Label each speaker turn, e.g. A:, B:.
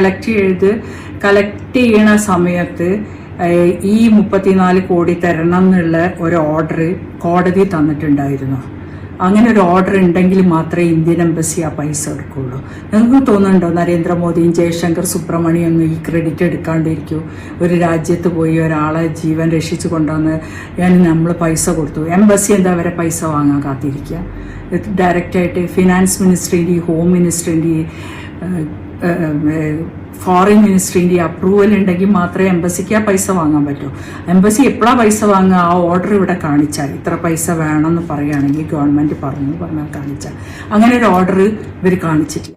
A: Collect ചെയ്ത് collect ചെയ്യണ സമയത്ത് ഈ മുപ്പത്തിനാല് കോടി തരണം എന്നുള്ള ഒരു ഓർഡർ കോടതി തന്നിട്ടുണ്ടായിരുന്നു. അങ്ങനെ ഒരു ഓർഡർ ഉണ്ടെങ്കിൽ മാത്രമേ ഇന്ത്യൻ എംബസി ആ പൈസ എടുക്കുള്ളൂ. നിങ്ങൾക്ക് തോന്നുന്നുണ്ടോ നരേന്ദ്രമോദിയും ജയശങ്കർ സുബ്രഹ്മണ്യം ഒന്നും ഈ ക്രെഡിറ്റ് എടുക്കാണ്ടിരിക്കൂ? ഒരു രാജ്യത്ത് പോയി ഒരാളെ ജീവൻ രക്ഷിച്ചു കൊണ്ടുവന്ന് ഞാൻ നമ്മൾ പൈസ കൊടുത്തു. എംബസി എന്താ വരെ പൈസ വാങ്ങാൻ കാത്തിരിക്കുക? ഡയറക്റ്റായിട്ട് ഫിനാൻസ് മിനിസ്റ്ററിന്റെയും ഹോം മിനിസ്ട്രീന്റെ ഫോറിൻ മിനിസ്ട്രീന്റെ അപ്രൂവൽ ഉണ്ടെങ്കിൽ മാത്രമേ എംബസിക്ക് ആ പൈസ വാങ്ങാൻ പറ്റൂ. എംബസി എപ്പോഴാണ് പൈസ വാങ്ങുക? ആ ഓർഡർ ഇവിടെ കാണിച്ചാൽ. ഇത്ര പൈസ വേണമെന്ന് പറയുകയാണെങ്കിൽ ഗവൺമെന്റ് പറഞ്ഞു പറഞ്ഞാൽ കാണിച്ചാൽ. അങ്ങനെ ഒരു ഓർഡർ ഇവർ കാണിച്ചിട്ടില്ല.